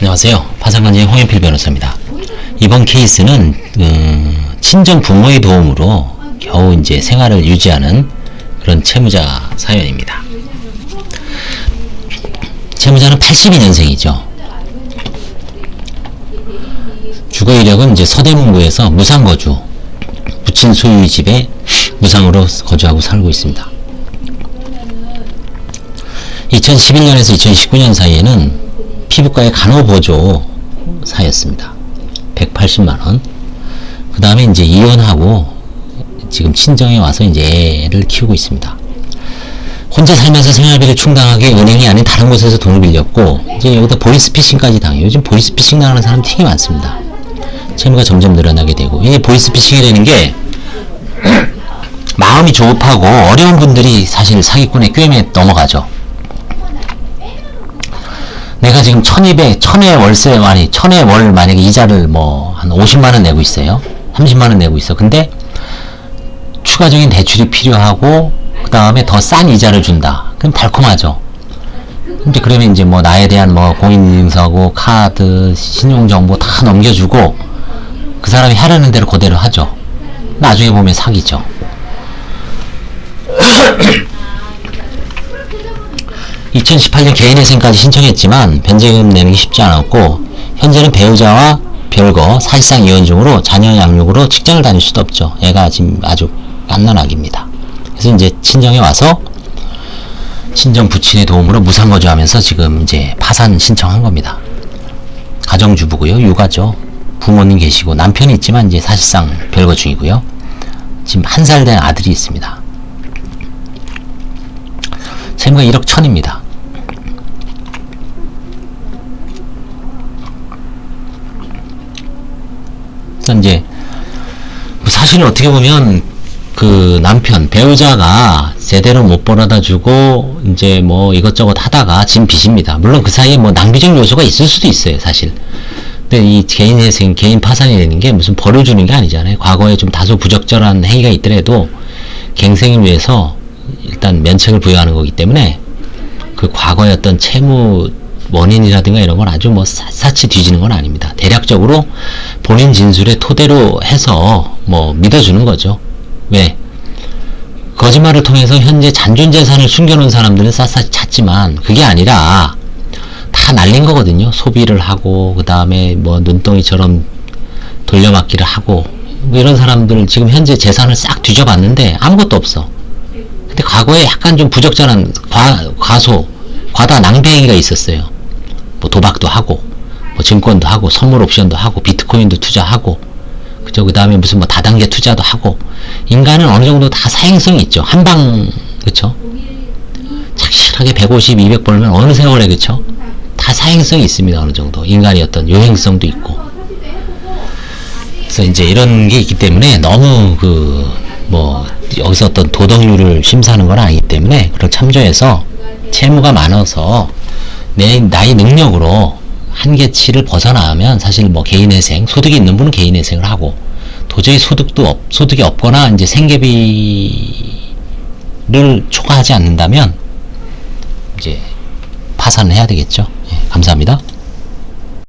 안녕하세요. 파산관계 홍현필 변호사입니다. 이번 케이스는 어, 친정 부모의 도움으로 겨우 이제 생활을 유지하는 그런 채무자 사연입니다. 채무자는 82년생이죠. 주거 이력은 이제 서대문구에서 무상 거주, 부친 소유의 집에 무상으로 거주하고 살고 있습니다. 2011년에서 2019년 사이에는 피부과의 간호보조 사였습니다. 180만원. 그 다음에 이제 이혼하고 지금 친정에 와서 이제 애를 키우고 있습니다. 혼자 살면서 생활비를 충당하게 은행이 아닌 다른 곳에서 돈을 빌렸고 이제 여기다 보이스피싱까지 당해요. 요즘 보이스피싱 당하는 사람 되게 많습니다. 채무가 점점 늘어나게 되고 이게 보이스피싱이라는 게 마음이 조급하고 어려운 분들이 사실 사기꾼의 꿰매에 넘어가죠. 내가 지금 1200, 1000의 월세, 아니, 1000의 월 만약에 이자를 뭐, 한 50만원 내고 있어요. 30만원 내고 있어. 근데, 추가적인 대출이 필요하고, 그 다음에 더 싼 이자를 준다. 그럼 달콤하죠. 근데 그러면 이제 뭐, 나에 대한 뭐, 공인인증서고, 카드, 신용정보 다 넘겨주고, 그 사람이 하라는 대로 그대로 하죠. 나중에 보면 사기죠. 2018년 개인회생까지 신청했지만 변제금 내는 게 쉽지 않았고 현재는 배우자와 별거 사실상 이혼 중으로 자녀 양육으로 직장을 다닐 수도 없죠. 애가 지금 아주 갓난아기입니다. 그래서 이제 친정에 와서 친정 부친의 도움으로 무상거주하면서 지금 이제 파산 신청한 겁니다. 가정주부고요. 육아죠. 부모님 계시고 남편이 있지만 이제 사실상 별거 중이고요. 지금 한 살 된 아들이 있습니다. 채무가 1억 천입니다. 그래서 이제 사실은 어떻게 보면 그 남편 배우자가 제대로 못 벌어다 주고 이제 뭐 이것저것 하다가 진 빚입니다. 물론 그 사이에 뭐 낭비적 요소가 있을 수도 있어요, 사실. 근데 이 개인 회생, 개인 파산이 되는 게 무슨 벌을 주는 게 아니잖아요. 과거에 좀 다소 부적절한 행위가 있더라도 갱생을 위해서 일단 면책을 부여하는 거기 때문에 그 과거의 어떤 채무 원인이라든가 이런 건 아주 뭐 사- 사치 뒤지는 건 아닙니다. 대략적으로 본인 진술에 토대로 해서 뭐 믿어주는 거죠. 왜? 거짓말을 통해서 현재 잔존 재산을 숨겨놓은 사람들은 샅샅이 찾지만 그게 아니라 다 날린 거거든요. 소비를 하고 그 다음에 뭐 눈덩이처럼 돌려막기를 하고 뭐 이런 사람들 지금 현재 재산을 싹 뒤져봤는데 아무것도 없어. 근데 과거에 약간 좀 부적절한 과, 과소, 과다 낭비 행위가 있었어요. 뭐 도박도 하고, 뭐 증권도 하고, 선물 옵션도 하고, 비트코인도 투자하고, 그죠? 그 다음에 무슨 뭐 다단계 투자도 하고, 인간은 어느 정도 다 사행성이 있죠. 한 방, 그쵸? 착실하게 150, 200 벌면 어느 세월에, 그쵸? 다 사행성이 있습니다. 어느 정도. 인간의 어떤 요행성도 있고. 그래서 이제 이런 게 있기 때문에 너무 그, 뭐, 여기서 어떤 도덕률을 심사하는 건 아니기 때문에 그걸 참조해서 채무가 많아서 내 나의 능력으로 한계치를 벗어나면 사실 뭐 개인회생, 소득이 있는 분은 개인회생을 하고 도저히 소득도 없, 소득이 없거나 이제 생계비를 초과하지 않는다면 이제 파산을 해야 되겠죠. 예, 감사합니다.